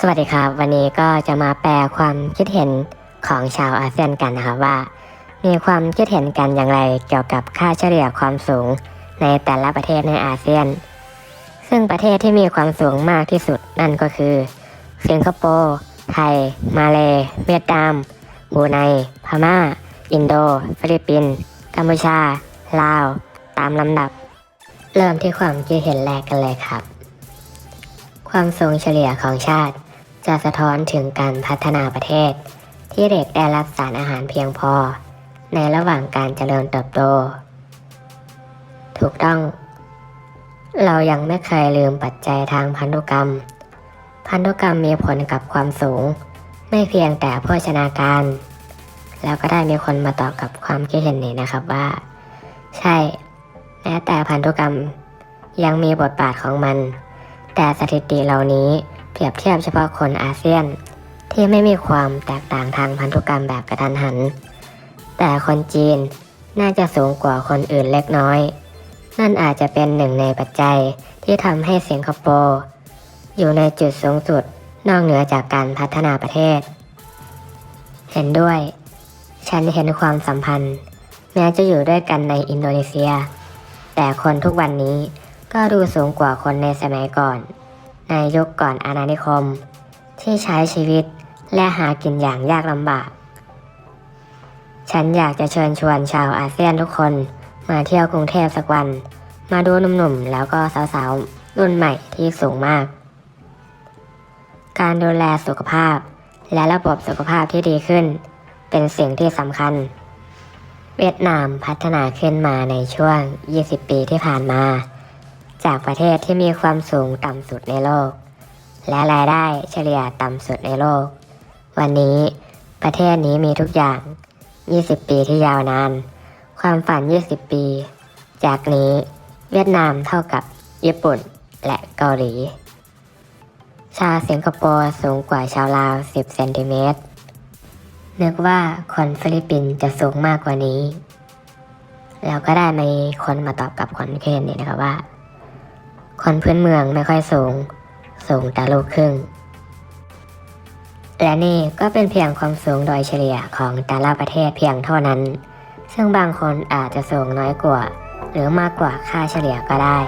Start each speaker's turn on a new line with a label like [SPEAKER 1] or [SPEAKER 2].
[SPEAKER 1] สวัสดีครับ วันนี้ก็จะมาแปลความคิดเห็นของชาวอาเซียนกันนะครับว่า มีความคิดเห็นกันอย่างไรเกี่ยวกับค่าเฉลี่ยความสูงในแต่ละประเทศในอาเซียน ซึ่งประเทศที่มีความสูงมากที่สุดนั่นก็คือสิงคโปร์ไทย มาเลเวียดนามบูไนพม่า อินโด ฟิลิปปินส์กัมพูชา ลาว ตามลำดับ เริ่มที่ความคิดเห็นแรกกันเลยครับ ความสูงเฉลี่ยของชาติ จะสะท้อนถึงการพัฒนาประเทศ ที่เด็กได้รับสารอาหารเพียงพอ ในระหว่างการเจริญเติบโต ถูกต้อง เรายังไม่เคยลืมปัจจัยทางพันธุกรรม พันธุกรรมมีผลกับความสูง ไม่เพียงแต่โภชนาการ แล้วก็ได้มีคนมาตอบกับความคิดเห็นนี้นะครับว่า ใช่แม้แต่พันธุกรรมยังมีบทบาทของมัน แต่สถิติเหล่านี้ เปรียบเทียบเฉพาะคนอาเซียน ที่ไม่มีความแตกต่างทางพันธุกรรมแบบกระทันหัน แต่คนจีนน่าจะสูงกว่าคนอื่นเล็กน้อย นั่นอาจจะเป็นหนึ่งในปัจจัยที่ทำให้สิงคโปร์อยู่ในจุดสูงสุดนอกเหนือจากการพัฒนาประเทศ เห็นด้วย ฉันเห็นความสัมพันธ์ แม้จะอยู่ด้วยกันในอินโดนีเซีย แต่คนทุกวันนี้ก็ดูสูงกว่าคนในสมัยก่อน ในยุคก่อนอาณานิคม ที่ใช้ชีวิตและหากินอย่างยากลำบาก ฉันอยากจะเชิญชวนชาวอาเซียนทุกคนมาเที่ยวกรุงเทพสักวัน มาดูหนุ่มๆ แล้วก็สาวๆ รุ่นใหม่ที่สูงมาก การดูแลสุขภาพและระบบสุขภาพที่ดีขึ้น เป็นสิ่งที่สำคัญ เวียดนามพัฒนาขึ้นมาในช่วง 20 ปีที่ผ่านมา จากประเทศที่มีความสูงต่ำสุดในโลก และรายได้เฉลี่ยต่ำสุดในโลก วันนี้ประเทศนี้มีทุกอย่าง 20 ปีที่ยาวนาน ความฝัน 20 ปี จากนี้เวียดนามเท่ากับญี่ปุ่นและเกาหลี ชาวสิงคโปร์สูงกว่าชาวลาว 10 เซนติเมตร นึกว่าคนฟิลิปปินส์จะสูงมากกว่านี้ แล้วก็ได้มีคนมาตอบกับคนเคนนี่นะครับว่า คนพื้นเมืองไม่ค่อยสูง สูงแต่ลูกครึ่ง และนี่ก็เป็นเพียงความสูงโดยเฉลี่ยของแต่ละประเทศเพียงเท่านั้น ซึ่งบางคนอาจจะสูงน้อยกว่า หรือมากกว่าค่าเฉลี่ยก็ได้